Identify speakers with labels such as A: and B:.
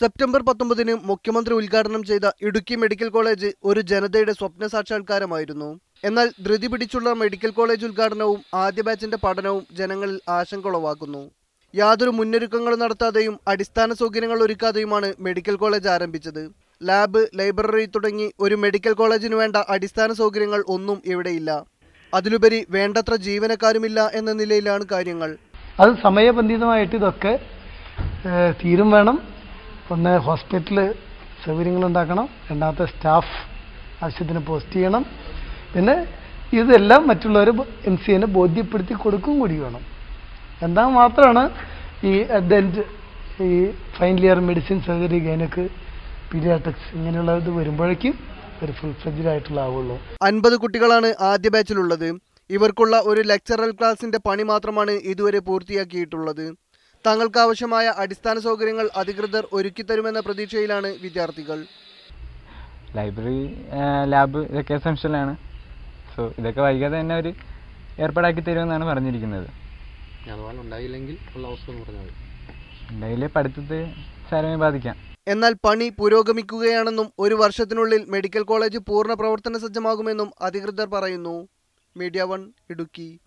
A: September പത്തൊമ്പതിന് മുഖ്യമന്ത്രി ഉദ്ഘാടനം ചെയ്ത ഇടുക്കി മെഡിക്കൽ കോളേജ് ഒരു ജനതയുടെ സ്വപ്ന സാക്ഷാത്കാരമായിരുന്നു. എന്നാൽ ധൃതി പിടിച്ചുള്ള മെഡിക്കൽ കോളേജ് ഉദ്ഘാടനവും ആദ്യ ബാച്ചിന്റെ പഠനവും ജനങ്ങളിൽ ആശങ്ക ഉളവാക്കുന്നു യാതൊരു മുന്നൊരുക്കങ്ങളും നടത്താതെയും അടിസ്ഥാന സൗകര്യങ്ങൾ ഒരുക്കാതെയുമാണ് മെഡിക്കൽ കോളേജ് ആരംഭിച്ചത്. ലാബ് ലൈബ്രറി തുടങ്ങി ഒരു മെഡിക്കൽ കോളേജിന് വേണ്ട അടിസ്ഥാന സൗകര്യങ്ങൾ ഒന്നും ഇവിടെയില്ല അതിലുപരി വേണ്ടത്ര ജീവനക്കാരുമില്ല എന്ന നിലയിലാണ് കാര്യങ്ങൾ.
B: അത് സമയബന്ധിതമായിട്ട് ഇതൊക്കെ തീരും വേണം. ഒന്ന് ഹോസ്പിറ്റൽ സൗകര്യങ്ങൾ ഉണ്ടാക്കണം രണ്ടാമത്തെ സ്റ്റാഫ് ആവശ്യത്തിന് പോസ്റ്റ് ചെയ്യണം. പിന്നെ ഇതെല്ലാം മറ്റുള്ളവർ എം സി എന്നെ ബോധ്യപ്പെടുത്തി കൊടുക്കും കൂടി വേണം. എന്നാൽ മാത്രമാണ് ഈ അഡൽറ്റ് ഈ final year medicine surgery gynaec paediatrics ഇങ്ങനെയുള്ള ഇത് വരുമ്പോഴേക്കും ഒരു ഫുൾ ഫ്രിഡ്ജിലായിട്ടുള്ള ആവുള്ളൂ.
A: അൻപത് കുട്ടികളാണ് ആദ്യ ബാച്ചിലുള്ളത് ഇവർക്കുള്ള ഒരു ലെക്ചറൽ ക്ലാസിന്റെ പണി മാത്രമാണ് ഇതുവരെ പൂർത്തിയാക്കിയിട്ടുള്ളത്. തങ്ങൾക്ക് ആവശ്യമായ അടിസ്ഥാന സൗകര്യങ്ങൾ അധികൃതർ ഒരുക്കിത്തരുമെന്ന പ്രതീക്ഷയിലാണ് വിദ്യാർത്ഥികൾ.
C: ലൈബ്രറി ലാബ് ഇതൊക്കെ എസെൻഷ്യലാണ് സോ ഇതൊക്കെ വൈകാതെ തന്നെ അവർ ഏർപ്പാടാക്കി തരുമെന്നാണ് പറഞ്ഞിരിക്കുന്നത്. പഠിത്തത്തെ സാരമായി ബാധിക്കാം.
A: എന്നാൽ പണി പുരോഗമിക്കുകയാണെന്നും ഒരു വർഷത്തിനുള്ളിൽ മെഡിക്കൽ കോളേജ് പൂർണ പ്രവർത്തന സജ്ജമാകുമെന്നും അധികൃതർ പറയുന്നു. Media one Idukki.